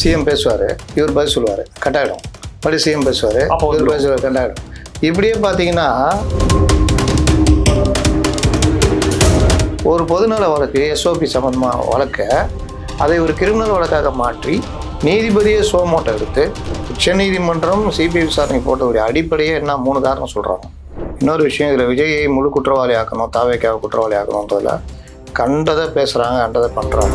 CM பேசுவார் இவர் பதில் சொல்லுவார் கட்டாயிடும். மறுபடியும் சிஎம் பேசுவார் இவர். பேசுவார் கட்டாயிடும். இப்படியே பார்த்தீங்கன்னா ஒரு பொதுநல வழக்கு எஸ்ஓபி சம்பந்தமாக வழக்க அதை ஒரு கிரிமினல் வழக்காக மாற்றி நீதிபதியே சோமோட்டை எடுத்து உச்சநீதிமன்றம் சிபிஐ விசாரணை போட்ட ஒரு அடிப்படையே என்ன மூணு காரணம் சொல்கிறாங்க இன்னொரு விஷயம் இதில் விஜயை முழு குற்றவாளி ஆக்கணும் தாவேக்காவை குற்றவாளி ஆக்கணுன்றதுல கண்டதை பேசுகிறாங்க கண்டதை பண்ணுறாங்க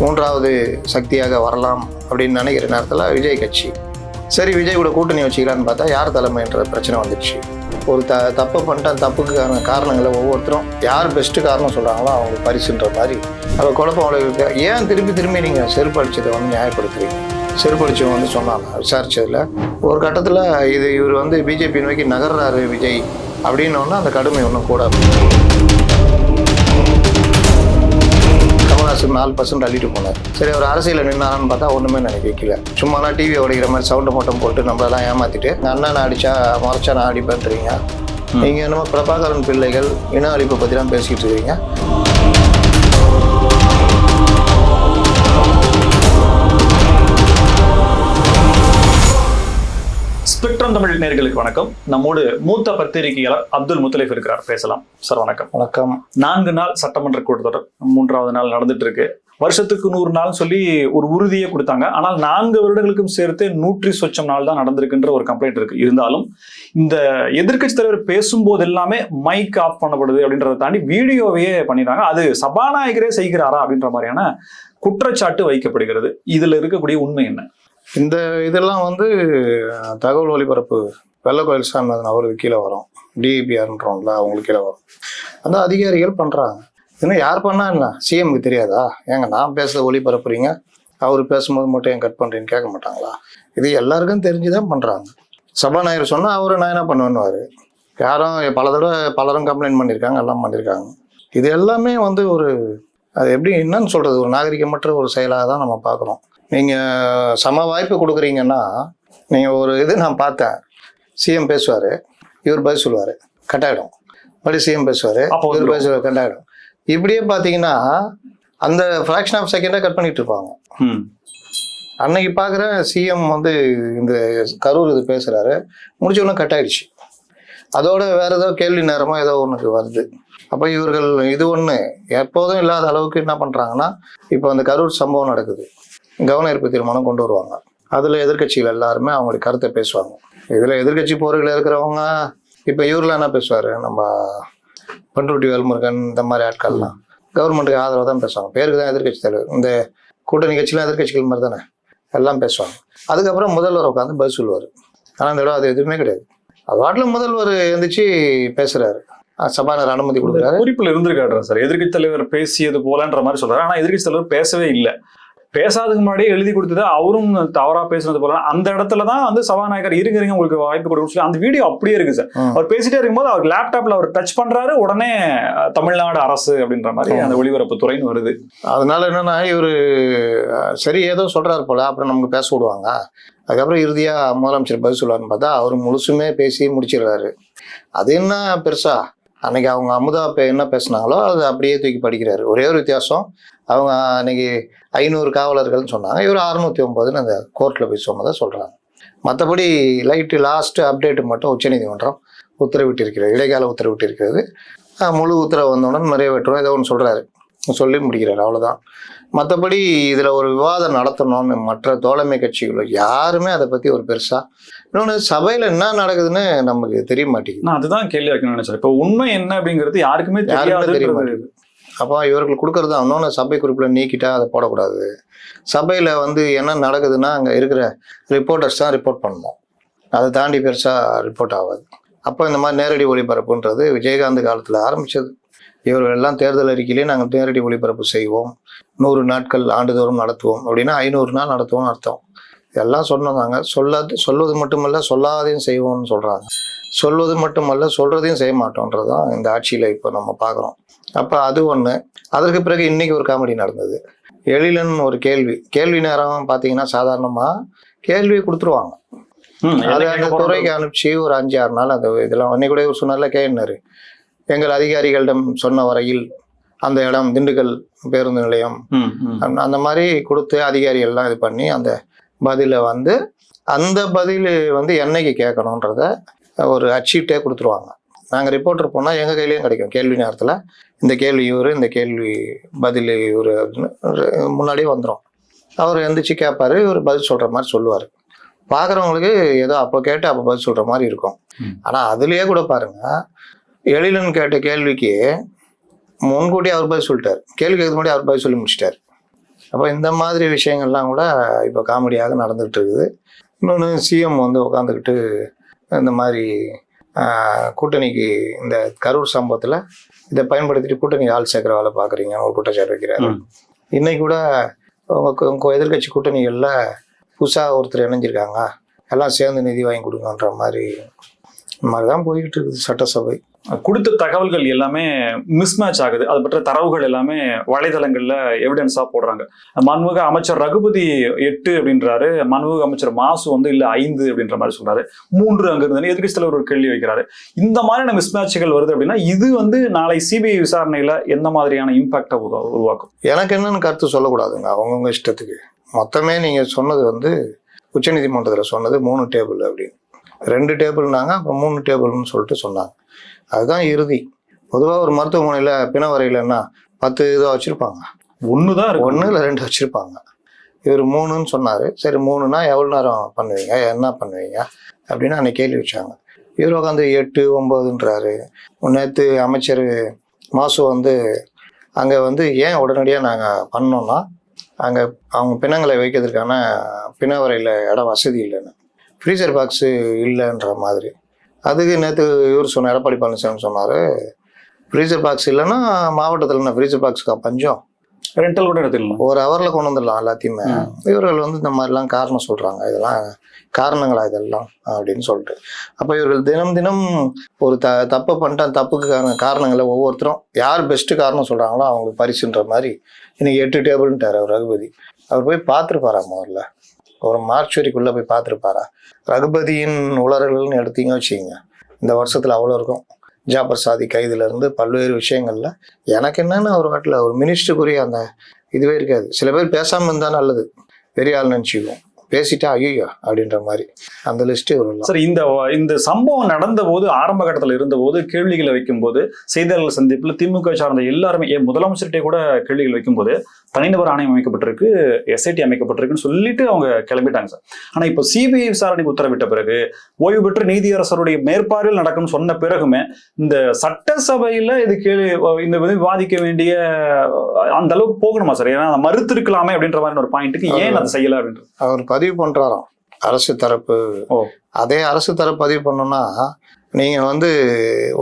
மூன்றாவது சக்தியாக வரலாம் அப்படின்னு நினைக்கிற நேரத்தில் விஜய் கட்சி. சரி விஜய் கூட கூட்டணி வச்சுக்கலான்னு பார்த்தா யார் தலைமைன்ற பிரச்சனை வந்துடுச்சு. ஒரு த தப்பு பண்ணிட்டேன் தப்புக்கான காரணங்களை ஒவ்வொருத்தரும் யார் பெஸ்ட்டு காரணம் சொல்கிறாங்களோ அவங்களுக்கு பரிசுன்ற மாதிரி. அதை குழப்பம் அவளுக்கு ஏன் திரும்பி திரும்பி நீங்கள் செருப்படிச்சதை வந்து நியாயப்படுத்துறீங்க? செருப்படிச்சவங்க வந்து சொன்னாங்க விசாரிச்சதுல. ஒரு கட்டத்தில் இது இவர் வந்து பிஜேபி நோக்கி நகர்றாரு விஜய் அப்படின்னோன்னா அந்த கடுமை ஒன்றும் கூட கமல்ஹாசன் நாலு பர்சன்ட் அள்ளிட்டு போனார். சரி அவர் அரசியலில் நின்னாரான்னு பார்த்தா ஒன்றுமே நினைக்க வைக்கல சும்மாலாம் டிவி உடைக்கிற மாதிரி சவுண்டை மட்டும் போட்டு நம்மளெல்லாம் ஏமாத்திட்டு எங்கள் அண்ணன் அடிச்சா முறைச்சா நான் அடிப்பேன்றீங்க? நீங்கள் என்னமோ பிரபாகரன் பிள்ளைகள் இன அழிப்பை பற்றிலாம் பேசிக்கிட்டு இருக்கீங்க. ஸ்பெக்ட்ரம் தமிழ் நேர்களுக்கு வணக்கம். நம்மோடு மூத்த பத்திரிகையாளர் அப்துல் முத்தலிஃப் இருக்கிறார். பேசலாம். சார் வணக்கம். வணக்கம். நான்கு நாள் சட்டமன்ற கூட்டத்தொடர் மூன்றாவது நாள் நடந்துட்டு இருக்கு வருஷத்துக்கு நூறு நாள் சொல்லி ஒரு உறுதியை கொடுத்தாங்க. ஆனால் நான்கு வருடங்களுக்கும் சேர்த்து நூற்றி சொச்சம் நாள் தான் நடந்திருக்குன்ற ஒரு கம்ப்ளைண்ட் இருக்கு. இருந்தாலும் இந்த எதிர்க்கட்சி தலைவர் பேசும்போது எல்லாமே மைக் ஆஃப் பண்ணப்படுது அப்படின்றத தாண்டி வீடியோவையே பண்ணிடுறாங்க. அது சபாநாயகரே செய்கிறாரா அப்படின்ற மாதிரியான குற்றச்சாட்டு வைக்கப்படுகிறது. இதுல இருக்கக்கூடிய உண்மை என்ன? இந்த இதெல்லாம் வந்து தகவல் ஒலிபரப்பு வெள்ளக்கோயில் சாமிநாதன் அவருக்கு கீழே வரும். டிஐபிஆர்ன்றோம்ல அவங்களுக்கு கீழே வரும். அந்த அதிகாரிகள் பண்ணுறாங்க இன்னும் யார் பண்ணா என்ன? சிஎம்க்கு தெரியாதா? ஏங்க நான் பேசுறத ஒளிபரப்புறீங்க அவர் பேசும்போது மட்டும் ஏன் கட் பண்ணுறீன்னு கேட்க மாட்டாங்களா? இது எல்லாருக்கும் தெரிஞ்சு தான் பண்ணுறாங்க சபாநாயகர் சொன்னால் அவர் நான் என்ன பண்ணுவேன்னுவார். யாரும் பல தடவை பலரும் கம்ப்ளைண்ட் பண்ணியிருக்காங்க எல்லாம் பண்ணியிருக்காங்க. இது எல்லாமே வந்து ஒரு அது எப்படி என்னன்னு சொல்கிறது ஒரு நாகரிகமற்ற ஒரு செயலாக தான் நம்ம பார்க்குறோம். நீங்கள் சம வாய்ப்பு கொடுக்குறீங்கன்னா நீங்கள் ஒரு இது நான் பார்த்தேன். சிஎம் பேசுவார் இவர் பதில் சொல்லுவார் கட்டாயிடும். மறுபடியும் சிஎம் பேசுவார் இவர். பேசுவார் கட்டாயிடும். இப்படியே பார்த்தீங்கன்னா அந்த ஃப்ராக்ஷன் ஆஃப் செகண்டாக கட் பண்ணிட்டு இருப்பாங்க. ம். அன்னைக்கு பார்க்குறேன் சிஎம் வந்து இந்த கரூர் இது பேசுகிறாரு முடிச்ச உடனே கட் ஆயிடுச்சு. அதோட வேற ஏதோ கேள்வி நேரமாக ஏதோ ஒன்றுக்கு வருது. அப்போ இவர்கள் இது ஒன்று எப்போதும் இல்லாத அளவுக்கு என்ன பண்ணுறாங்கன்னா இப்போ அந்த கரூர் சம்பவம் நடக்குது. கவன ஈர்ப்பு தீர்மானம் கொண்டு வருவாங்க. அதில் எதிர்க்கட்சிகள் எல்லாருமே அவங்களுடைய கருத்தை பேசுவாங்க. இதில் எதிர்க்கட்சி போர்களில் இருக்கிறவங்க இப்போ இவரெலாம் என்ன பேசுவார்? நம்ம பண்ருட்டி வேல்முருகன் இந்த மாதிரி ஆட்கள்லாம். கவர்மெண்ட்டுக்கு ஆதரவாக தான் பேசுவாங்க. பேருக்கு தான் எதிர்க்கட்சி தலைவர். இந்த கூட்டணி கட்சிலாம் எதிர்க்கட்சிகள் மாதிரி தானே? எல்லாம் பேசுவாங்க. அதுக்கப்புறம் முதல்வர் உட்காந்து பதில் சொல்லுவார். ஆனால் இந்த தடவை அது எதுவுமே கிடையாது. அது வாட்டில் முதல்வர் எழுந்திரிச்சு பேசுறாரு. அஹ் சபாநாயகர் அனுமதி கொடுக்குறாரு. குறிப்பில் இருந்திருக்காரு சார். எதிர்க்கட்சி தலைவர் பேசியது போலன்ற மாதிரி சொல்றாரு. ஆனா எதிர்க்கட்சி தலைவர் பேசவே இல்லை. பேசாததுக்கு முன்னாடியே எழுதி கொடுத்தது அவரும் தவறா பேசுனது போல. அந்த இடத்துல தான் வந்து சபாநாயகர் இருங்க இருங்க உங்களுக்கு வாய்ப்பு கொடுக்கும் சொல்லி அந்த வீடியோ அப்படியே இருக்கு சார். அவர் பேசிட்டே இருக்கும்போது அவர் லேப்டாப்ல அவர் டச் பண்றாரு உடனே தமிழ்நாடு அரசு அப்படின்ற மாதிரி அந்த ஒளிபரப்பு துறைன்னு வருது. அதனால என்னன்னா இவர் சரி ஏதோ சொல்றாரு போல அப்புறம் நமக்கு பேச விடுவாங்க. அதுக்கப்புறம் இறுதியா முதலமைச்சர் பதில் சொல்லுவாருன்னு பார்த்தா அவர் முழுசுமே பேசி முடிச்சிடுறாரு. அது என்ன பெருசா? அன்னைக்கு அவங்க அமுதா என்ன பேசுனாங்களோ அது அப்படியே தூக்கி படிக்கிறாரு. ஒரே ஒரு வித்தியாசம் அவங்க அன்னைக்கு ஐநூறு காவலர்கள்னு சொன்னாங்க. இவர் அறுநூத்தி ஒன்பதுன்னு அந்த கோர்ட்டில் போய் சொன்னதை சொல்றாங்க. மற்றபடி லைட்டு லாஸ்ட் அப்டேட் மட்டும் உச்சநீதிமன்றம் உத்தரவிட்டிருக்கிறது. இடைக்கால உத்தரவிட்டிருக்கிறது. முழு உத்தரவு வந்தவுடன் நிறைவேற்றுவோம். ஏதோ ஒன்று சொல்றாரு. சொல்லி முடிக்கிறார். அவ்வளவுதான். மற்றபடி இதில் ஒரு விவாதம் நடத்தணும்னு மற்ற தோழமை கட்சிகளோ யாருமே அதை பற்றி ஒரு பெருசா இன்னொன்று சபையில் என்ன நடக்குதுன்னு நமக்கு தெரிய மாட்டேங்குது. நான் அதுதான் கேள்வி வைக்கணும்னு நினைச்சேன். இப்போ உண்மை என்ன அப்படிங்கிறது யாருக்குமே யாருக்குமே தெரிய மாட்டேங்குது. அப்போ இவர்கள் கொடுக்கறது தான் இன்னொன்று சபை குறிப்பில் நீக்கிட்டா அதை போடக்கூடாது. சபையில் வந்து என்ன நடக்குதுன்னா அங்கே இருக்கிற ரிப்போர்ட்டர்ஸ் தான் ரிப்போர்ட் பண்ணணும். அதை தாண்டி பெருசாக ரிப்போர்ட் ஆகாது. அப்போ இந்த மாதிரி நேரடி ஒளிபரப்புன்றது விஜயகாந்த் காலத்தில் ஆரம்பித்தது இவர்கள் எல்லாம் தேர்தல் அறிக்கையிலே நாங்கள் நேரடி ஒளிபரப்பு செய்வோம். நூறு நாட்கள் ஆண்டுதோறும் நடத்துவோம் அப்படின்னா ஐநூறு நாள் நடத்துவோம்னு அர்த்தம். இதெல்லாம் சொன்னதாங்க. சொல்லாது சொல்வது மட்டுமல்ல சொல்லாதையும் செய்வோம்னு சொல்கிறாங்க சொல்வது மட்டுமல்ல சொல்கிறதையும் செய்ய மாட்டோன்றது தான் இந்த ஆட்சியில் இப்போ நம்ம பார்க்குறோம் அப்போ அது ஒன்று அதற்கு பிறகு இன்னைக்கு ஒரு காமெடி நடந்தது. எழிலன் ஒரு கேள்வி. கேள்வி நேரம் பார்த்தீங்கன்னா சாதாரணமாக கேள்வியை கொடுத்துருவாங்க. அது அந்த துறைக்கு அனுப்பிச்சு ஒரு அஞ்சு ஆறு நாள் அந்த இதெல்லாம் அன்னைக்கு கூட இவர் சொன்னார்ல கேன்னாரு எங்கள் அதிகாரிகளிடம் சொன்ன வரையில் அந்த இடம் திண்டுக்கல் பேருந்து நிலையம். அந்த- மாதிரி கொடுத்து அதிகாரிகள்லாம் இது பண்ணி அந்த பதிலை வந்து அந்த பதில் வந்து என்னைக்கு கேட்கணுன்றத ஒரு அச்சீட்டே கொடுத்துருவாங்க. நாங்கள் ரிப்போர்ட்டர் போனால் எங்கள் கையிலையும் கிடைக்கும். கேள்வி நேரத்தில் இந்த கேள்வி இவர் இந்த கேள்வி பதில் இவர் அப்படின்னு முன்னாடியே வந்துடும் அவர் எந்திரிச்சு கேட்பாரு இவர் பதில் சொல்கிற மாதிரி சொல்லுவார். பார்க்குறவங்களுக்கு ஏதோ அப்போ கேட்டு அப்போ பதில் சொல்கிற மாதிரி இருக்கும். ஆனால் அதுலேயே கூட பாருங்க எழிலன் கேட்ட கேள்விக்கு முன்கூட்டி அவர் பதில் சொல்லிட்டார். கேள்வி கேட்க முன்னாடி அவர் பதில் சொல்லி முடிச்சிட்டார். அப்போ இந்த மாதிரி விஷயங்கள்லாம் கூட இப்போ காமெடியாக நடந்துகிட்டு இருக்குது. இன்னொன்று சிஎம் வந்து உட்காந்துக்கிட்டு இந்த மாதிரி கூட்டணிக்கு இந்த கரூர் சம்பவத்தில் இதை பயன்படுத்திட்டு கூட்டணிக்கு ஆள் சேர்க்குற வேலை பார்க்குறீங்க ஒரு குற்றச்சாட்டு வைக்கிறாரு. இன்னைக்கு கூட உங்கள் உங்கள் எதிர்கட்சி கூட்டணிகளில் புதுசாக ஒருத்தர் இணைஞ்சிருக்காங்க. எல்லாம் சேர்ந்து நிதி வாங்கி கொடுங்கன்ற மாதிரி இந்த மாதிரி தான் போய்கிட்டு இருக்குது சட்டசபை. கொடுத்த தகவல்கள் எல்லாமே மிஸ்மேட்ச் ஆகுது. அது பற்ற தரவுகள் எல்லாமே வலைதளங்களில் எவிடன்ஸாக போடுறாங்க. மன்முக அமைச்சர் ரகுபதி எட்டு அப்படின்றாரு. மன்முக அமைச்சர் மாசு வந்து இல்லை ஐந்து அப்படின்ற மாதிரி சொல்றாரு. மூன்று அங்க இருந்து எதிர்க்கட்சி தலைவர் ஒரு கேள்வி வைக்கிறாரு. இந்த மாதிரியான மிஸ்மேட்சுகள் வருது அப்படின்னா இது வந்து நாளை சிபிஐ விசாரணையில் எந்த மாதிரியான இம்பாக்டை உருவாக்கும்? எனக்கு என்னன்னு கருத்து சொல்லக்கூடாதுங்க. அவங்கவுங்க இஷ்டத்துக்கு. மொத்தமே நீங்கள் சொன்னது வந்து உச்சநீதிமன்றத்தில் சொன்னது மூணு டேபிள் அப்படின்னு. ரெண்டு டேபிள்னாங்க அப்புறம் மூணு டேபிள்னு சொல்லிட்டு சொன்னாங்க. அதுதான் இறுதி. பொதுவாக ஒரு மருத்துவமனையில் பிணவரையிலன்னா பத்து இதாக வச்சுருப்பாங்க. ஒண்ணுதான் இருக்கு ஒன்று இல்லை ரெண்டு வச்சுருப்பாங்க. இவர் மூணுன்னு சொன்னார். சரி மூணுனா எவ்வளோ நேரம் பண்ணுவீங்க? என்ன பண்ணுவீங்க? அப்படின்னு அன்னைக்கு கேள்வி வச்சாங்க. இவர் உட்காந்து எட்டு ஒம்பதுன்றாரு நேற்று அமைச்சர் மாசு வந்து அங்கே வந்து ஏன் உடனடியாக நாங்கள் பண்ணோம்னா அங்கே அவங்க பிணங்களை வைக்கிறதுக்கான பிணவரையில் இடம் வசதி இல்லைன்னு. ஃப்ரீசர் பாக்ஸு இல்லைன்ற மாதிரி. அதுக்கு நேற்று இவர் சொன்ன எடப்பாடி பழனிசாமி சொன்னார் ஃப்ரீசர் பாக்ஸ் இல்லைன்னா மாவட்டத்தில் என்ன ஃப்ரீசர் பாக்ஸுக்கா பஞ்சம்? ரெண்டல் கூட எடுத்துக்கலாம் ஒரு ஹவரில் கொண்டு வந்துடலாம் எல்லாத்தையுமே. இவர்கள் வந்து இந்த மாதிரிலாம் காரணம் சொல்கிறாங்க இதெல்லாம் காரணங்களா இதெல்லாம் அப்படின்னு சொல்லிட்டு. அப்போ இவர்கள் தினம் தினம் ஒரு த தப்பை பண்ணிட்டா தப்புக்கான காரணங்களை ஒவ்வொருத்தரும் யார் பெஸ்ட்டு காரணம் சொல்கிறாங்களோ அவங்களுக்கு பரிசுன்ற மாதிரி இன்னைக்கு எட்டு டேபிள்ன்ட்டார் அவர் ரகுபதி. அவர் போய் பார்த்துருப்பாரா முதல்ல? ஒரு மார்ச் வரைக்குள்ளே போய் பார்த்துருப்பாரா? ரகுபதியின் உளறல்கள்னு எடுத்தீங்க வச்சுக்கிங்க. இந்த வருஷத்தில் அவ்வளோ இருக்கும். ஜாபர் சாதி கைதுல இருந்து பல்வேறு விஷயங்களில் எனக்கு என்னன்னு ஒரு வாட்டில் ஒரு மினிஸ்டருக்குரிய அந்த இதுவே இருக்காது. சில பேர் பேசாமல் இருந்தால் நல்லது. பெரிய ஆள் நினச்சிக்குவோம். பேசிட்டா ஐயோ அப்படின்ற மாதிரி. அந்த லிஸ்ட்டே வரலாம் சார் இந்த இந்த சம்பவம் நடந்த போது ஆரம்ப கட்டத்தில் இருந்தபோது கேள்விகளை வைக்கும்போது செய்தியாளர்கள் சந்திப்புல திமுக சார்ந்த எல்லாருமே ஏன் முதலமைச்சர்கிட்ட கூட கேள்விகள் வைக்கும்போது தனிநபர் ஆணையம் அமைக்கப்பட்டிருக்கு எஸ்ஐடி அமைக்கப்பட்டிருக்குன்னு சொல்லிட்டு அவங்க கிளம்பிட்டாங்க சார். ஆனா இப்போ சிபிஐ விசாரணைக்கு உத்தரவிட்ட பிறகு ஓய்வு பெற்ற நீதியரசருடைய மேற்பார்வையில் நடக்கும்னு சொன்ன பிறகுமே இந்த சட்டசபையில இது கேள்வி இந்த விவாதிக்க வேண்டிய அந்த அளவுக்கு போகணுமா சார்? ஏன்னா மறுத்திருக்கலாமே அப்படின்ற மாதிரி ஒரு பாயிண்ட்டுக்கு ஏன் அதை செய்யல அப்படின்றது? அவர் பதிவு பண்றாராம். அரசு தரப்பு. அதே அரசு தரப்பு பதிவு பண்ணோம்னா நீங்க வந்து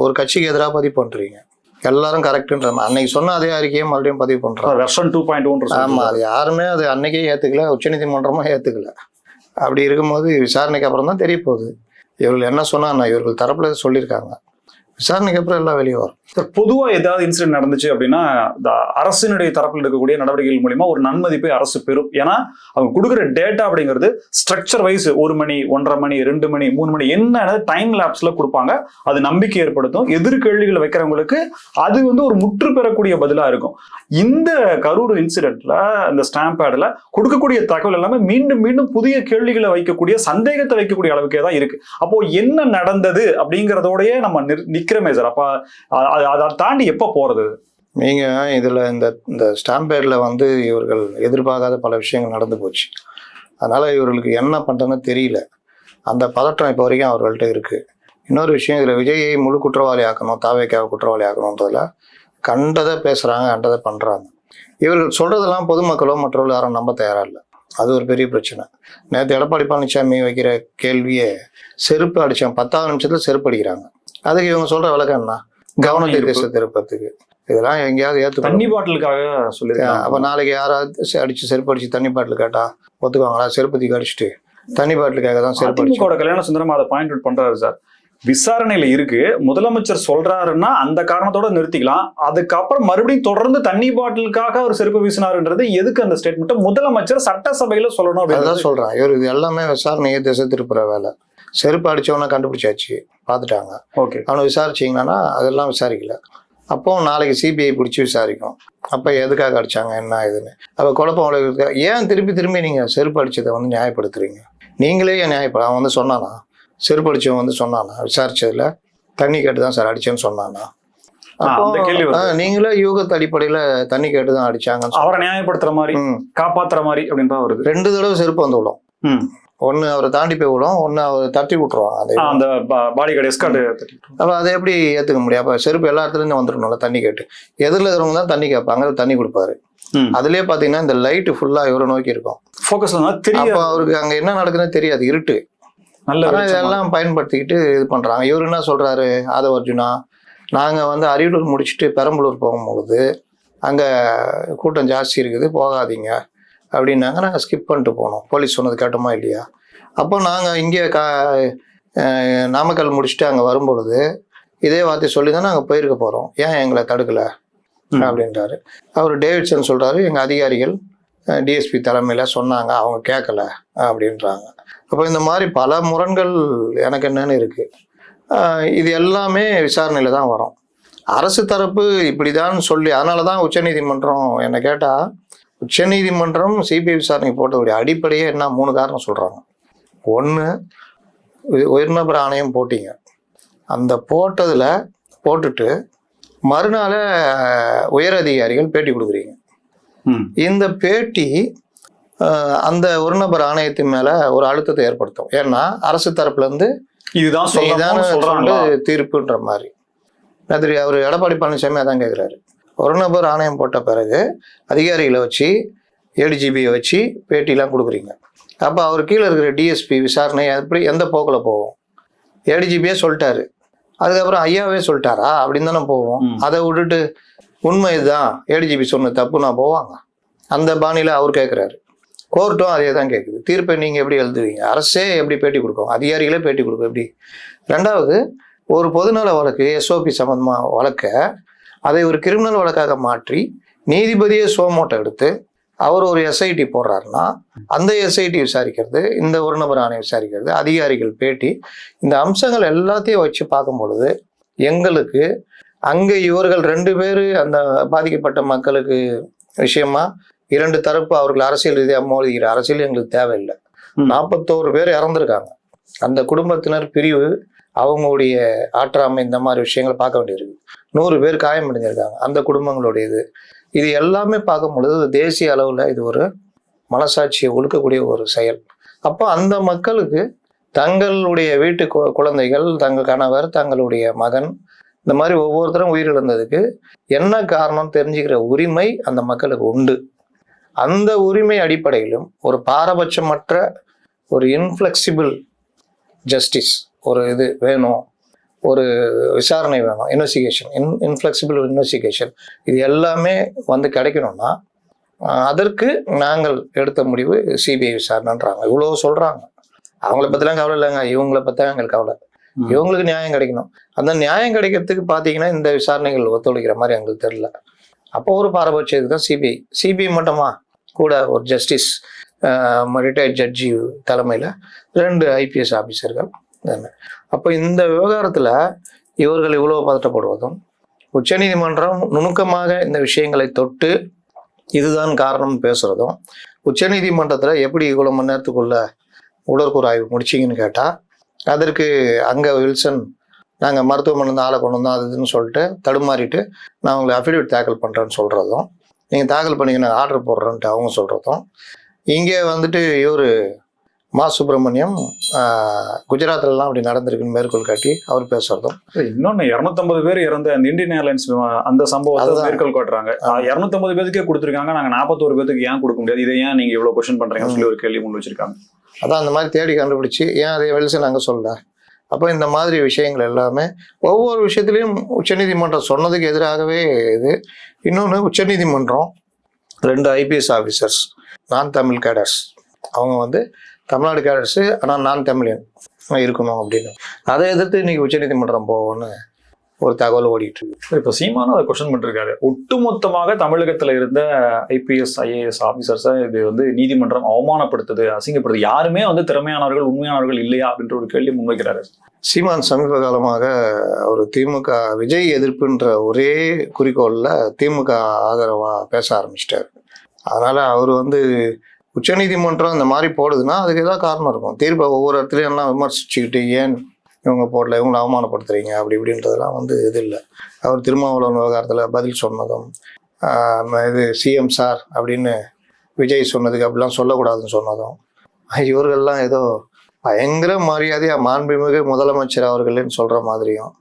ஒரு கட்சிக்கு எதிராக பதிவு பண்றீங்க. எல்லாரும் கரெக்டுன்ற அன்னைக்கு சொன்ன அதே அறிக்கையை மறுபடியும் பதிவு பண்றாங்க. வெர்ஷன் டூ பாயிண்ட் ஒன் ஆமா அது யாருமே அது அன்னைக்கே ஏத்துக்கல உச்சநீதிமன்றமும் ஏத்துக்கல. அப்படி இருக்கும்போது விசாரணைக்கு அப்புறம் தான் தெரிய போகுது. இவர்கள் என்ன சொன்னா இவர்கள் தரப்புல சொல்லியிருக்காங்க. விசாரணைக்கு அப்புறம் எல்லாம் வெளியே வரும். சார் பொதுவா ஏதாவது இன்சிடென்ட் நடந்துச்சு அப்படின்னா இந்த அரசினுடைய தரப்பில் இருக்கக்கூடிய நடவடிக்கைகள் மூலியமா ஒரு நன்மதிப்பை அரசு பெறும். ஏன்னா அவங்க கொடுக்குற டேட்டா அப்படிங்கிறது ஸ்ட்ரக்சர் வைஸ் ஒரு மணி ஒன்றரை மணி ரெண்டு மணி மூணு மணி என்ன டைம் லேப்ஸ்ல கொடுப்பாங்க அது நம்பிக்கை ஏற்படுத்தும். எதிர்கேள்விகளை வைக்கிறவங்களுக்கு அது வந்து ஒரு முற்று பெறக்கூடிய பதிலா இருக்கும். இந்த கரூர் இன்சிடென்ட்ல இந்த ஸ்டாம்பேட்ல கொடுக்கக்கூடிய தகவல் எல்லாமே மீண்டும் மீண்டும் புதிய கேள்விகளை வைக்கக்கூடிய சந்தேகத்தை வைக்கக்கூடிய அளவுக்கே தான் இருக்கு. அப்போ என்ன நடந்தது அப்படிங்கிறதோடய நம்ம நிற்- சார் அப்ப அதை தாண்டி எப்போ போகிறது நீங்கள் இதில் இந்த இந்த ஸ்டாம்ப் வந்து இவர்கள் எதிர்பார்க்காத பல விஷயங்கள் நடந்து போச்சு. அதனால் இவர்களுக்கு என்ன பண்ணுறதுன்னு தெரியல. அந்த பதட்டம் இப்போ வரைக்கும் அவர்கள்ட்ட இருக்குது இன்னொரு விஷயம் இதில் விஜயை முழு குற்றவாளி ஆக்கணும் தாவேக்காவை குற்றவாளி ஆக்கணுன்றதில் கண்டதை பேசுகிறாங்க கண்டதை பண்ணுறாங்க இவர்கள் சொல்கிறதெல்லாம் பொதுமக்களோ மற்றவர்கள் யாரும் நம்ப தயாராக இல்லை. அது ஒரு பெரிய பிரச்சனை. நேற்று எடப்பாடி பழனிசாமி வைக்கிற கேள்வியை செருப்பு அடிச்சான் பத்தாவது நிமிஷத்தில் செருப்பு அடிக்கிறாங்க. அதுக்கு இவங்க சொல்கிற விளக்கம் என்ன? கவனத்தை. திசை திருப்பத்துக்கு. இதெல்லாம் எங்கேயாவது ஏத்து தண்ணி பாட்டிலுக்காக அப்ப சொல்லியிருக்காங்க நாளைக்கு யாராவது அடிச்சு செருப்பு அடிச்சு தண்ணி பாட்டில் கேட்டா ஒத்துக்குவாங்களா? செருப்பு தூக்கி அடிச்சுட்டு. தண்ணி பாட்டிலுக்காக தான் செருப்பு அடிச்சு கல்யாண சுந்தரம் அதை பாயிண்ட் அவுட் பண்றாரு சார். விசாரணையில இருக்கு. முதலமைச்சர் சொல்றாருன்னா அந்த காரணத்தோட நிறுத்திக்கலாம். அதுக்கப்புறம் மறுபடியும் தொடர்ந்து தண்ணி பாட்டிலுக்காக அவர் செருப்பு வீசினாருன்றது எதுக்கு அந்த ஸ்டேட்மெண்ட் முதலமைச்சர் சட்டசபையில சொல்லணும் அப்படின்னு சொல்றேன். இவர் இது எல்லாமே விசாரணையை திசை திருப்புற வேலை. செருப்பு அடிச்சவன கண்டுபிடிச்சாச்சு. பார்த்துட்டாங்க. ஓகே. அவனை விசாரிச்சீங்கன்னா அதெல்லாம் விசாரிக்கல. அப்போ நாளைக்கு சிபிஐ பிடிச்சி விசாரிக்கும். அப்போ எதுக்காக அடிச்சாங்க? என்ன இதுன்னு அப்போ குழப்பம் விளைவிக்க ஏன் திருப்பி திரும்பி நீங்கள் செருப்பு அடிச்சதை வந்து நியாயப்படுத்துறீங்க? நீங்களே ஏன் நியாயப்பட அவன் வந்து சொன்னானா? செருப்பு அடிச்சவன் வந்து சொன்னானா? விசாரிச்சதுல தண்ணி கேட்டு தான் சார் அடிச்சேன்னு சொன்னானா? நீங்களே யூகத்து அடிப்படையில் தண்ணி கேட்டு தான் சொன்னீங்க. அவரை நியாயப்படுத்துற மாதிரி. காப்பாத்துற மாதிரி அப்படின்றா வருது. ரெண்டு தடவை செருப்பு வந்து விடும் ம். ஒன்று அவரை தாண்டி போய் விடும் ஒன்று அவர் தட்டி விட்டுருவான் அதை அந்த பாடி கார்டு எஸ்கார்டு அப்போ அதை எப்படி ஏற்றுக்க முடியும்? அப்போ செருப்பு எல்லா இடத்துலேருந்து வந்துடணும்ல தண்ணி கேட்டு. எதிரில் இருக்கிறவங்க தான் தண்ணி கேட்பாங்க தண்ணி கொடுப்பாரு. அதுலயே பார்த்தீங்கன்னா இந்த லைட்டு ஃபுல்லாக இவரை நோக்கி இருக்கும். ஃபோக்கஸ் அப்போ தெரியாது. அவருக்கு அங்கே என்ன நடக்குதுன்னு தெரியாது இருட்டு. நல்ல. இதெல்லாம் பயன்படுத்திக்கிட்டு இது பண்ணுறாங்க இவர் என்ன சொல்கிறாரு ஆதவ அர்ஜுனா நாங்கள் வந்து அரியலூர் முடிச்சுட்டு பெரம்பலூர் போகும்போது அங்கே கூட்டம் ஜாஸ்தி இருக்குது போகாதீங்க. அப்படின்னாங்க. நாங்கள் ஸ்கிப் பண்ணிட்டு போனோம். போலீஸ் சொன்னது கேட்டோமா இல்லையா? அப்போ நாங்கள் இங்கே கா நாமக்கல் முடிச்சுட்டு அங்கே வரும்பொழுது இதே வார்த்தை சொல்லி தான் நாங்கள் போயிருக்க போகிறோம் ஏன் எங்களை தடுக்கலை. அப்படின்றாரு. அவர் டேவிட்சன் சொல்கிறாரு எங்கள் அதிகாரிகள் டிஎஸ்பி தலைமையில் சொன்னாங்க. அவங்க கேட்கல அப்படின்றாங்க. அப்போ இந்த மாதிரி பல முரண்கள் எனக்கு என்னன்னு இருக்குது இது எல்லாமே விசாரணையில் தான் வரும். அரசு தரப்பு இப்படிதான் சொல்லி அதனால தான் உச்சநீதிமன்றம் என்னை கேட்டால் உச்சநீதிமன்றம் சிபிஐ விசாரணை போட்டதுடைய அடிப்படையே என்ன? மூணு காரணம் சொல்கிறாங்க ஒன்று உயர்நபர் ஆணையம் போட்டீங்க. அந்த போட்டதில் போட்டுட்டு மறுநாள் உயர் அதிகாரிகள் பேட்டி கொடுக்குறீங்க. இந்த பேட்டி அந்த ஒரு நபர் ஆணையத்தின் மேல ஒரு அழுத்தத்தை ஏற்படுத்தும். ஏன்னா அரசு தரப்புல இருந்து இதுதான் இதான சொல்லணும்னு சொல்றாங்களா? சொல்லு தீர்ப்புன்ற மாதிரி. அவர் எடப்பாடி பழனிசாமி அதான் கேட்குறாரு ஒரு நபர் ஆணையம் போட்ட பிறகு அதிகாரிகளை வச்சு ஏடிஜிபியை வச்சு பேட்டிலாம் கொடுக்குறீங்க. அப்போ அவர் கீழே இருக்கிற டிஎஸ்பி விசாரணை எப்படி எந்த போக்கில் போகும்? ஏடிஜிபியே சொல்லிட்டாரு. அதுக்கப்புறம் ஐயாவே சொல்லிட்டாரா? அப்படின்னு தானே போவோம். அதை விட்டுட்டு உண்மை இதுதான். ஏடிஜிபி சொன்ன தப்புனா போவாங்க. அந்த பாணியில் அவர் கேட்குறாரு கோர்ட்டும் அதே தான் கேட்குது தீர்ப்பை நீங்கள் எப்படி எழுதுவீங்க? அரசே எப்படி பேட்டி கொடுக்கும்? அதிகாரிகளே பேட்டி கொடுக்கும். எப்படி? ரெண்டாவது ஒரு பொதுநல வழக்கு எஸ்ஓபி சம்மந்தமாக வழக்க அதை ஒரு கிரிமினல் வழக்காக மாற்றி நீதிபதியே சோமோட்டை எடுத்து அவர் ஒரு எஸ்ஐடி போடுறாருன்னா அந்த எஸ்ஐடி விசாரிக்கிறது இந்த ஒரு நபர் ஆணையம் விசாரிக்கிறது அதிகாரிகள் பேட்டி இந்த அம்சங்கள் எல்லாத்தையும் வச்சு பார்க்கும் பொழுது எங்களுக்கு அங்கே இவர்கள் ரெண்டு பேர் அந்த பாதிக்கப்பட்ட மக்களுக்கு விஷயமா இரண்டு தரப்பு அவர்கள் அரசியல் ரீதியாக மோதுகிற அரசியல் எங்களுக்கு தேவையில்லை. நாற்பத்தோரு பேர் இறந்துருக்காங்க அந்த குடும்பத்தினர் பிரிவு அவங்களுடைய ஆற்றாமை இந்த மாதிரி விஷயங்களை பார்க்க வேண்டியிருக்கு. நூறு பேர் காயமடைஞ்சிருக்காங்க அந்த குடும்பங்களுடையது. இது எல்லாமே பார்க்கும் பொழுது தேசிய அளவில் இது ஒரு மனசாட்சியை ஒழுக்கக்கூடிய ஒரு செயல். அப்போ அந்த மக்களுக்கு தங்களுடைய வீட்டு கு- குழந்தைகள் தங்கள் கணவர் தங்களுடைய மகன் இந்த மாதிரி ஒவ்வொருத்தரும் உயிரிழந்ததுக்கு என்ன காரணம் தெரிஞ்சுக்கிற உரிமை அந்த மக்களுக்கு உண்டு. அந்த உரிமை அடிப்படையிலும் ஒரு பாரபட்சமற்ற ஒரு இன்ஃப்ளெக்சிபிள் ஜஸ்டிஸ் ஒரு இது வேணும் ஒரு விசாரணை வேணும் இன்வெஸ்டிகேஷன் இன் இன்ஃப்ளெக்சிபிள் இன்வெஸ்டிகேஷன் இது எல்லாமே வந்து கிடைக்கணும்னா அதற்கு நாங்கள் எடுத்த முடிவு சிபிஐ விசாரணைன்றாங்க. இவ்வளோ சொல்கிறாங்க அவங்கள பற்றிலாம் கவலை இல்லைங்க. இவங்கள பற்றி தான் எங்களுக்கு கவலை. இவங்களுக்கு நியாயம் கிடைக்கணும். அந்த நியாயம் கிடைக்கிறதுக்கு பார்த்தீங்கன்னா இந்த விசாரணைகள் ஒத்துழைக்கிற மாதிரி எங்களுக்கு தெரியல. அப்போ ஒரு பாரபட்சத்துக்கு தான் சிபிஐ. சிபிஐ மட்டுமா? கூட ஒரு ஜஸ்டிஸ் ரிட்டையர்ட் ஜட்ஜி தலைமையில் ரெண்டு ஐபிஎஸ் ஆஃபீஸர்கள் அப்போ இந்த விவகாரத்தில் இவர்கள் இவ்வளோ பதட்டப்படுவதும் உச்சநீதிமன்றம் நுணுக்கமாக இந்த விஷயங்களை தொட்டு இதுதான் காரணம் பேசுகிறதும் உச்சநீதிமன்றத்தில் எப்படி இவ்வளோ மணி நேரத்துக்குள்ள உடற்கூறு ஆய்வு முடிச்சிங்கன்னு கேட்டால் அதற்கு அங்கே வில்சன் நாங்கள் மருத்துவமனை இருந்து ஆளை கொண்டு வந்தோம் அது இதுன்னு சொல்லிட்டு தடுமாறிட்டு நான் உங்களை அஃபிடேவிட் தாக்கல் பண்ணுறேன்னு சொல்கிறதும் நீங்கள் தாக்கல் பண்ணீங்க நான் ஆர்டர் போடுறேன்ட்டு அவங்க சொல்கிறதும் இங்கே வந்துட்டு இவர் மா சுப்பிரமணியம் குஜராத்லலாம் அப்படி நடந்திருக்குன்னு மேற்கோள் காட்டி அவர் பேசுறதும். இன்னொன்னு 250 பேர் இறந்த அந்த இந்தியன் ஏர்லைன்ஸ் அந்த சம்பவத்தை. மேற்கோள் காட்டுறாங்க. 250 பேருக்கே கொடுத்துருக்காங்க. நாங்க 41 பேருக்கு ஏன் கொடுக்க முடியாது? இதை ஏன் நீங்க இவ்வளவு கொஸ்டின் பண்றீங்கன்னு சொல்லி ஒரு கேள்வி முன் வச்சிருக்காங்க. அதான் அந்த மாதிரி தேடி கண்டுபிடிச்சு ஏன் அதை வெளிசன் அங்கே சொல்ல அப்போ இந்த மாதிரி விஷயங்கள் எல்லாமே ஒவ்வொரு விஷயத்துலையும் உச்சநீதிமன்றம் சொன்னதுக்கு எதிராகவே இது. இன்னொன்று உச்சநீதிமன்றம் ரெண்டு ஐபிஎஸ் ஆஃபீஸர்ஸ் நான் தமிழ் கேடர்ஸ் அவங்க வந்து தமிழ்நாடு கேடர்ஸு ஆனால் நான் தமிழியன் இருக்கணும் அப்படின்னு. அதை எதிர்த்து இன்னைக்கு உச்சநீதிமன்றம் போவோன்னு ஒரு தகவல் ஓடிட்டு இருக்கு. இப்போ சீமானும் அதை கொஸ்டின் பண்ணிருக்காரு. ஒட்டுமொத்தமாக தமிழகத்துல இருந்த ஐபிஎஸ் ஐஏஎஸ் ஆபீசர்ஸை இது வந்து நீதிமன்றம் அவமானப்படுத்துது அசிங்கப்படுது யாருமே வந்து திறமையானவர்கள் உண்மையானவர்கள் இல்லையா அப்படின்ற ஒரு கேள்வி முன்வைக்கிறாரு. சீமான் சமீப காலமாக ஒரு திமுக விஜய் எதிர்ப்புன்ற ஒரே குறிக்கோளில் திமுக ஆதரவா பேச ஆரம்பிச்சிட்டாரு. அதனால அவர் வந்து உச்சநீதிமன்றம் இந்த மாதிரி போடுதுன்னா அதுக்கு ஏதாவது காரணம் இருக்கும். தீர்ப்பை ஒவ்வொரு இடத்துலையும் எல்லாம் விமர்சிச்சுக்கிட்டு ஏன் இவங்க போடல இவங்களை அவமானப்படுத்துறீங்க? அப்படி இப்படின்றதெல்லாம் வந்து இது இல்லை. அவர் திருமாவளவன் விவகாரத்தில் பதில் சொன்னதும் இது சிஎம் சார் அப்படின்னு விஜய் சொன்னதுக்கு அப்படிலாம் சொல்லக்கூடாதுன்னு சொன்னதும் இவர்கள்லாம் ஏதோ பயங்கர மரியாதையா மாண்புமிகு முதலமைச்சர் அவர்கள்னு சொல்ற மாதிரியும்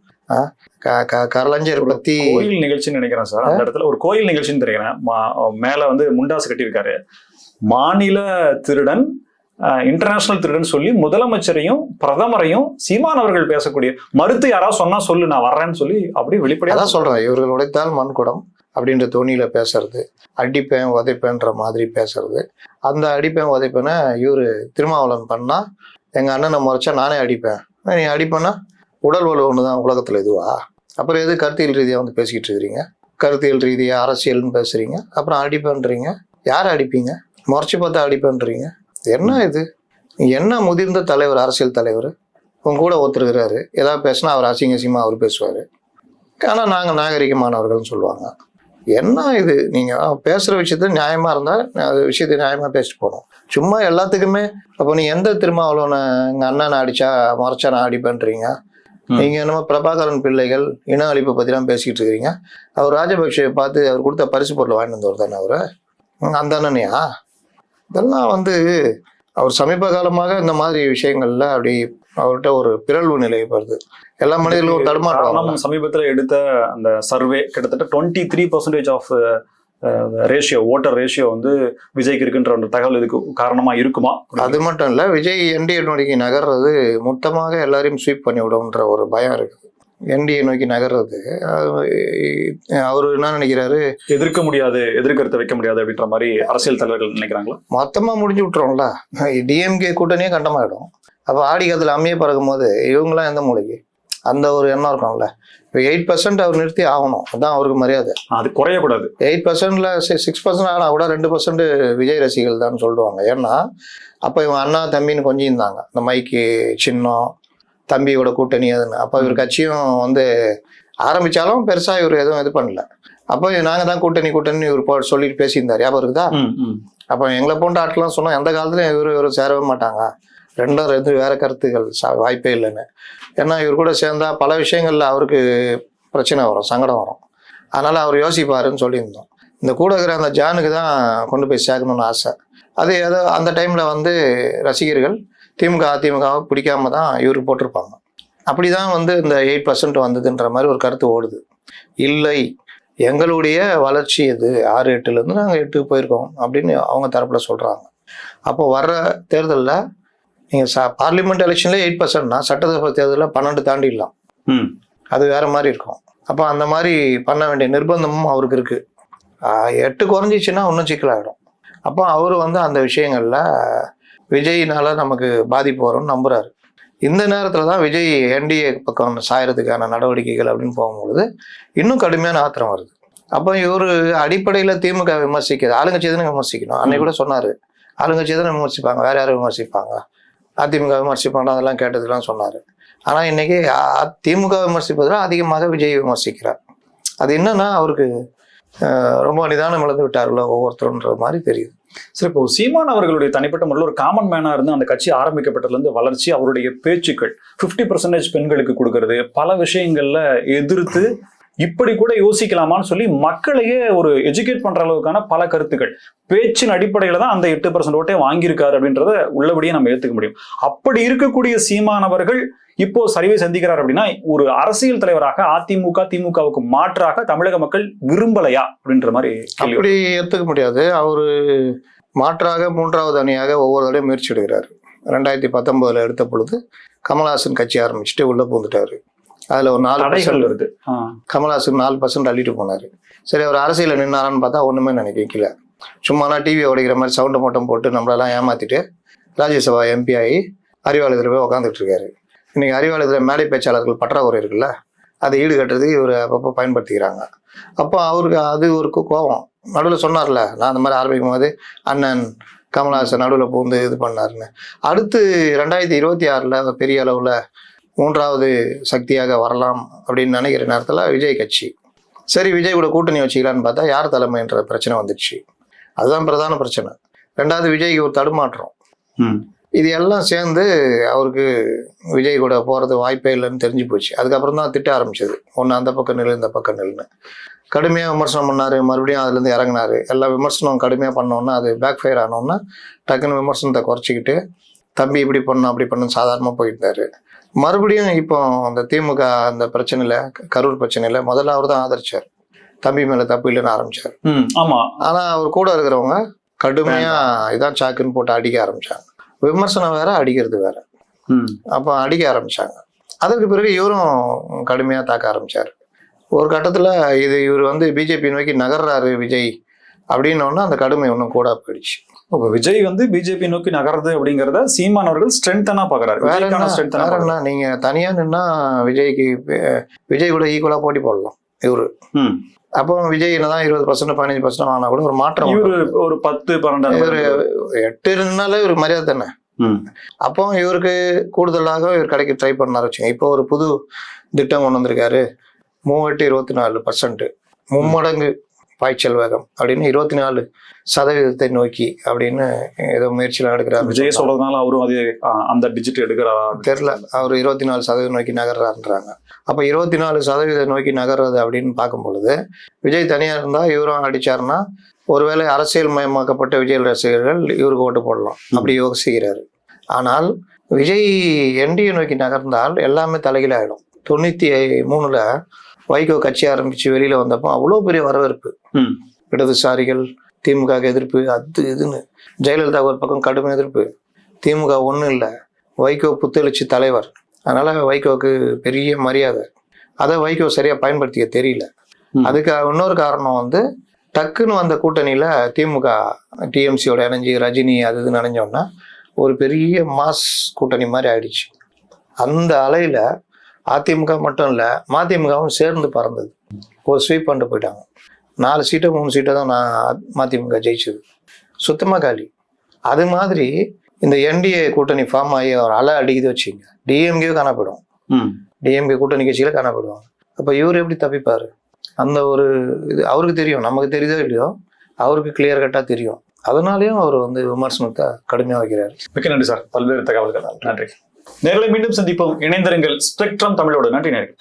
கலைஞர் பத்தி கோயில் நிகழ்ச்சின்னு நினைக்கிறேன் சார் அந்த இடத்துல ஒரு கோயில் நிகழ்ச்சின்னு தெரிகிறேன். மேல வந்து முண்டாசு கட்டியிருக்காரு. மாநில திருடன் இன்டர்நேஷனல் திருடன் சொல்லி முதலமைச்சரையும் பிரதமரையும் சீமான் அவர்கள் பேசக்கூடிய மறுத்து யாராவது சொன்னா சொல்லு நான் வர்றேன்னு சொல்லி அப்படியே வெளிப்படையாக சொல்றேன். இவர்கள் உடைத்தால் மண்குடம் அப்படின்ற தோணியில பேசுறது அடிப்பேன் உதைப்பேன்ற மாதிரி பேசுறது. அந்த அடிப்பேன் உதைப்பேனை இவர் திருமாவளவன் பண்ணா எங்க அண்ணனை முறைச்சா நானே அடிப்பேன். நீ அடிப்பேன்னா உடல் வலு ஒண்ணுதான் உலகத்துல இதுவா? அப்புறம் எது கருத்தியல் ரீதியாக வந்து பேசிக்கிட்டு இருக்கிறீங்க? கருத்தியல் ரீதியாக அரசியல்னு பேசுறீங்க? அப்புறம் அடிப்பேன்றீங்க? யாரை அடிப்பீங்க? முறைச்சு பார்த்தா அடிப்பேன்றீங்க என்ன இது? என்ன முதிர்ந்த தலைவர் அரசியல் தலைவர்? உங்க கூட ஒருத்தருக்கிறாரு ஏதாவது பேசினா அவர் அசிங்க அசிங்கமா அவர் பேசுவாரு. ஆனால் நாங்கள் நாகரிகமானவர்கள்னு சொல்லுவாங்க. என்ன இது? நீங்கள் பேசுகிற விஷயத்த நியாயமாக இருந்தால் அது விஷயத்தை நியாயமாக பேசிட்டு போகணும். சும்மா எல்லாத்துக்குமே அப்போ நீ எந்த திருமாவளவனை எங்கள் அண்ணனை அடிச்சா முறைச்சா நான் அடிப்பேன்றீங்க. நீங்கள் என்னமோ பிரபாகரன் பிள்ளைகள் இன அழிப்பை பற்றிலாம் பேசிக்கிட்டு இருக்கிறீங்க. அவர் ராஜபக்ஷவை பார்த்து அவர் கொடுத்த பரிசு பொருளை வாங்கிட்டு வந்தவர் தானே அவர்? அந்த அண்ணனையா? இதெல்லாம் வந்து அவர் சமீப காலமாக இந்த மாதிரி விஷயங்கள்ல அப்படி அவர்கிட்ட ஒரு பிறழ்வு நிலை வருது. எல்லா மனிதர்களும் ஒரு தடுமாற்றம் சமீபத்துல எடுத்த அந்த சர்வே கிட்டத்தட்ட twenty three percentage of ratio voter ratio வந்து விஜய்க்கு இருக்குன்ற ஒரு தகவல் இதுக்கு காரணமா இருக்குமா? அது மட்டும் இல்ல விஜய் நோக்கி நகர்றது மொத்தமாக எல்லாரையும் ஸ்வீப் பண்ணி விடும்ன்ற ஒரு பயம் இருக்குது. என்டிஏ நோக்கி நகர்றது. அவர் என்ன நினைக்கிறாரு? எதிர்க்க முடியாது எதிர்கருத்தை வைக்க முடியாது அப்படின்ற மாதிரி அரசியல் தலைவர்கள் நினைக்கிறாங்களா? மொத்தமா முடிஞ்சு விட்டுரும்ல டிஎம்கே கூட்டணியே கண்டமாயிடும். அப்ப ஆடி காலத்துல அம்மியே பறக்கும் போது இவங்கெல்லாம் எந்த மூலைக்கு? அந்த ஒரு எண்ணம் இருக்கும்ல. இப்போ எயிட் பர்சன்ட் அவர் நிறுத்தி ஆகணும். அதான் அவருக்கு மரியாதை. அது குறையக்கூடாது. எயிட் பர்சன்ட்ல சிக்ஸ் பர்சன்ட் ஆனால் கூட ரெண்டு பர்சன்ட் விஜய் ரசிகர்கள் தான் சொல்லுவாங்க. ஏன்னா அப்போ இவன் அண்ணா தம்பின்னு கொஞ்சம் இருந்தாங்க இந்த மைக்கு சின்னம் தம்பியோட கூட்டணி அதுன்னு அப்போ இவர் கட்சியும் வந்து ஆரம்பிச்சாலும் பெருசா இவர் எதுவும் இது பண்ணல. அப்போ நாங்க தான் கூட்டணி கூட்டணி இவர் சொல்லிட்டு பேசியிருந்தார். ஞாபகம் இருக்குதா. அப்போ எங்களை போன்ற ஆட்கள்லாம் சொன்னா எந்த காலத்துலயும் இவர் இவர் சேரவே மாட்டாங்க. ரெண்டும் ரெண்டு வேற கருத்துக்கள். ச- வாய்ப்பே இல்லைன்னு. ஏன்னா இவர் கூட சேர்ந்தா பல விஷயங்கள்ல அவருக்கு பிரச்சனை வரும் சங்கடம் வரும். அதனால அவர் யோசிப்பாருன்னு சொல்லியிருந்தோம். இந்த கூட இருக்கிற அந்த ஜானுக்கு தான் கொண்டு போய் சேர்க்கணும்னு ஆசை. அது ஏதோ அந்த டைம்ல வந்து ரசிகர்கள் திமுக அதிமுகவை பிடிக்காம தான் இவருக்கு போட்டிருப்பாங்க. அப்படிதான் வந்து இந்த எயிட் பர்சன்ட் வந்ததுன்ற மாதிரி ஒரு கருத்து ஓடுது. இல்லை எங்களுடைய வளர்ச்சி இது ஆறு எட்டுல இருந்து நாங்கள் எட்டுக்கு போயிருக்கோம் அப்படின்னு அவங்க தரப்புல சொல்றாங்க. அப்போ வர்ற தேர்தலில் நீங்கள் ச பார்லிமெண்ட் எலெக்ஷன்ல எயிட் பர்சன்ட்னா சட்டசபை தேர்தலில் பன்னெண்டு தாண்டிடலாம். ம். அது வேற மாதிரி இருக்கும். அப்போ அந்த மாதிரி பண்ண வேண்டிய நிர்பந்தமும் அவருக்கு இருக்கு. எட்டு குறைஞ்சிச்சுன்னா இன்னும் சிக்கலாயிடும். அப்போ அவர் வந்து அந்த விஷயங்கள்ல விஜயினால நமக்கு பாதிப்பு வரும்னு நம்புகிறாரு இந்த நேரத்தில் தான் விஜய் என்டிஏ பக்கம் சாயறதுக்கான நடவடிக்கைகள் அப்படின்னு போகும்பொழுது இன்னும் கடுமையான ஆத்திரம் வருது. அப்போ இவர் அடிப்படையில் திமுக விமர்சிக்கிறது ஆளுங்கட்சி தானே விமர்சிக்கணும். அன்னைக்கு கூட சொன்னார். ஆளுங்கட்சி தானே விமர்சிப்பாங்க. வேற யாரும் விமர்சிப்பாங்க? அதிமுக விமர்சிப்பாங்க அதெல்லாம் கேட்டதுலாம் சொன்னார். ஆனால் இன்னைக்கு திமுக விமர்சிப்பதில் அதிகமாக விஜய் விமர்சிக்கிறார். அது என்னன்னா அவருக்கு ரொம்ப நிதானம் இழந்து விட்டார்களோ ஒவ்வொருத்தருன்ற மாதிரி தெரியுது. சரி இப்போ சீமான் அவர்களுடைய தனிப்பட்ட முறையில் ஒரு காமன் மேனா இருந்து அந்த கட்சி ஆரம்பிக்கப்பட்டதுலேருந்து வளர்ச்சி அவருடைய பேச்சுக்கள் 50% பர்சன்டேஜ் பெண்களுக்கு கொடுக்கறது பல விஷயங்கள்ல எதிர்த்து இப்படி கூட யோசிக்கலாமான்னு சொல்லி மக்களையே ஒரு எஜுகேட் பண்ற அளவுக்கான பல கருத்துக்கள். பேச்சின் அடிப்படையில தான் அந்த எட்டு பர்சன்ட் ஓட்டே வாங்கியிருக்காரு அப்படின்றத உள்ளபடியே நம்ம ஏத்துக்க முடியும். அப்படி இருக்கக்கூடிய சீமானவர்கள் இப்போ சரிவை சந்திக்கிறார் அப்படின்னா ஒரு அரசியல் தலைவராக அதிமுக திமுகவுக்கு மாற்றாக தமிழக மக்கள் விரும்பலையா அப்படின்ற மாதிரி அப்படி ஏற்றுக்க முடியாது. அவர் மாற்றாக மூன்றாவது அணியாக ஒவ்வொரு தடையும் முயற்சி எடுக்கிறார். ரெண்டாயிரத்தி பத்தொன்பதுல எடுத்த பொழுது கமல்ஹாசன் கட்சி ஆரம்பிச்சுட்டு உள்ள பூந்துட்டாரு அதுல ஒரு நாலு percent வருது. கமல்ஹாசன் நாலு பர்சன்ட் அள்ளிட்டு போனாரு. சரி அவர் அரசியல நின்னாரான்னு பார்த்தா ஒண்ணுமே நினைக்கல சும்மானா டிவி உடைக்கிற மாதிரி சவுண்டை மட்டும் போட்டு நம்மளெல்லாம் ஏமாத்திட்டு ராஜ்யசபா எம்பி ஆகி அறிவாலயத்தில் போய் உட்காந்துட்டு இருக்காரு. இன்னைக்கு அறிவாலயத்தில் மேடை பேச்சாளர்கள் பற்றாக்குறை இருக்குல்ல அதை ஈடுகட்டுறதுக்கு இவர் அப்பப்போ பயன்படுத்திக்கிறாங்க. அப்போ அவருக்கு அது ஒரு கோபம். நடுவில் சொன்னார்ல நான் அந்த மாதிரி ஆரம்பிக்கும் போது அண்ணன் கமல்ஹாசன் நடுவில் பூந்து இது பண்ணாருன்னு. அடுத்து ரெண்டாயிரத்தி இருபத்தி ஆறில் பெரிய அளவில் மூன்றாவது சக்தியாக வரலாம் அப்படின்னு நினைக்கிற நேரத்தில் விஜய் கட்சி. சரி விஜய் கூட கூட்டணி வச்சுக்கலான்னு பார்த்தா யார் தலைமைன்ற பிரச்சனை வந்துடுச்சு. அதுதான் பிரதான பிரச்சனை. ரெண்டாவது விஜய்க்கு ஒரு தடுமாற்றம். இது எல்லாம் சேர்ந்து அவருக்கு விஜய் கூட போகிறது வாய்ப்பே இல்லைன்னு தெரிஞ்சு போச்சு. அதுக்கப்புறம் தான் திட்ட ஆரம்பிச்சது. ஒன்று அந்த பக்கம் நில்லு இந்த பக்கம் நில்லுன்னு. கடுமையாக விமர்சனம் பண்ணார். மறுபடியும் அதுலேருந்து இறங்குனாரு. எல்லா விமர்சனம் கடுமையாக பண்ணோன்னா அது பேக் ஃபயர் ஆனோன்னா டக்குன்னு விமர்சனத்தை குறைச்சிக்கிட்டு தம்பி இப்படி பண்ணணும் அப்படி பண்ணணும் சாதாரணமாக போயிருந்தாரு. மறுபடியும் இப்போ அந்த திமுக அந்த பிரச்சனையில் கரூர் பிரச்சனையில் முதல்ல அவர் தான் ஆதரிச்சார். தம்பி மேலே தப்பு இல்லைன்னு ஆரம்பிச்சார். ம் ஆமா. ஆனால் அவர் கூட இருக்கிறவங்க கடுமையாக இதான் சாக்குன்னு போட்டு அடிக்க ஆரம்பிச்சாங்க. விமர்சனம் வேற அடிக்கிறது வேற. ம். அப்போ அடிக்க ஆரம்பிச்சாங்க. அதற்கு பிறகு இவரும் கடுமையாக தாக்க ஆரம்பிச்சார். ஒரு கட்டத்தில் இது இவர் வந்து பிஜேபி நோக்கி நகர்றாரு விஜய் அப்படின்னோடனே அந்த கடுமை இன்னும் கூட போயிடுச்சு. அப்ப விஜய் வந்து பிஜேபி நோக்கி நகருது அப்படிங்கறத சீமான் அவர்கள் ஸ்ட்ரென்தனா பாக்குறாரு. வேற நீங்க தனியா நின்னா விஜய்க்கு விஜய் கூட ஈக்குவலா போட்டி போடலாம். இவரு. அப்போ விஜய் என்னதான் இருபது பர்சன்ட் பதினஞ்சு பர்சன்ட் ஆனா கூட ஒரு மாற்றம் இவரு. ஒரு பத்து பன்னெண்டு இவரு எட்டு இருந்தாலே இவருக்கு மரியாதை தானே? அப்போ இவருக்கு கூடுதலாக இவர் கடைக்கு ட்ரை பண்ணாரு வச்சுங்க இப்போ ஒரு புது திட்டம் கொண்டு வந்திருக்காரு. மூவெட்டு இருபத்தி நாலு பர்சன்ட் மும்மடங்கு. பாய்ச்சல் வேகம் அப்படின்னு இருபத்தி நாலு சதவீதத்தை நோக்கி அப்படின்னு ஏதோ முயற்சிலாம் எடுக்கிறாரு. விஜய் சொல்றதுனால அவரும் அதே அந்த டிஜிட் எடுக்கிறாரா தெரில அவர் இருபத்தி நாலு சதவீதம் நோக்கி நகர்றாருன்றாங்க. அப்போ இருபத்தி நாலு சதவீதம் நோக்கி நகர்றது அப்படின்னு பார்க்கும் பொழுது விஜய் தனியாக இருந்தால் இவரும் அடிச்சாருன்னா ஒருவேளை அரசியல் மயமாக்கப்பட்ட விஜய் ரசிகர்கள் இவருக்கு ஓட்டு போடலாம். அப்படி யோசிக்கிறாரு. ஆனால் விஜய் என்டிஏ நோக்கி நகர்ந்தால் எல்லாமே தலைகீழாயிடும். தொண்ணூற்றி மூணுல வைகோ கட்சி ஆரம்பிச்சு வெளியில வந்தப்போ அவ்வளோ பெரிய வரவேற்பு. இடதுசாரிகள் திமுக எதிர்ப்பு அது இதுன்னு. ஜெயலலிதா ஒரு பக்கம் கடும் எதிர்ப்பு. திமுக ஒன்றும் இல்லை. வைகோ புத்தெழுச்சி தலைவர். அதனால வைகோவுக்கு பெரிய மரியாதை. அதை வைகோ சரியா பயன்படுத்திக்க தெரியல. அதுக்கு இன்னொரு காரணம் வந்து டக்குன்னு வந்த கூட்டணியில திமுக டிஎம்சியோட இணைஞ்சு ரஜினி அது இதுன்னு இணைஞ்சோன்னா ஒரு பெரிய மாஸ் கூட்டணி மாதிரி ஆயிடுச்சு. அந்த அலையில அதிமுக மட்டும் இல்லை மதிமுகவும் சேர்ந்து பறந்தது. ஒரு ஸ்வீப் பண்ணிட்டு போயிட்டாங்க. நாலு சீட்டோ மூணு சீட்டோ தான் நான் மதிமுக ஜெயிச்சது. சுத்தமாக காலி. அது மாதிரி இந்த என்டிஏ கூட்டணி ஃபார்ம் ஆகி ஒரு அலை அடிக்குது வச்சுங்க. டிஎம்கே காணப்படும். டிஎம்கே கூட்டணி கட்சியில காணப்படுவாங்க. அப்போ இவர் எப்படி தப்பிப்பாரு? அந்த ஒரு இது அவருக்கு தெரியும். நமக்கு தெரியுதோ இல்லையோ அவருக்கு கிளியர் கட்டாக தெரியும். அதனாலேயும் அவர் வந்து விமர்சனத்தை கடுமையாக வைக்கிறார். மிக்க நன்றி சார். பல்வேறு தகவல்கள். நன்றி. நேரில் மீண்டும் சந்திப்போம். இணைந்திருங்கள். ஸ்பெக்ட்ரம் தமிழோடு. நன்றி நேர்கள்.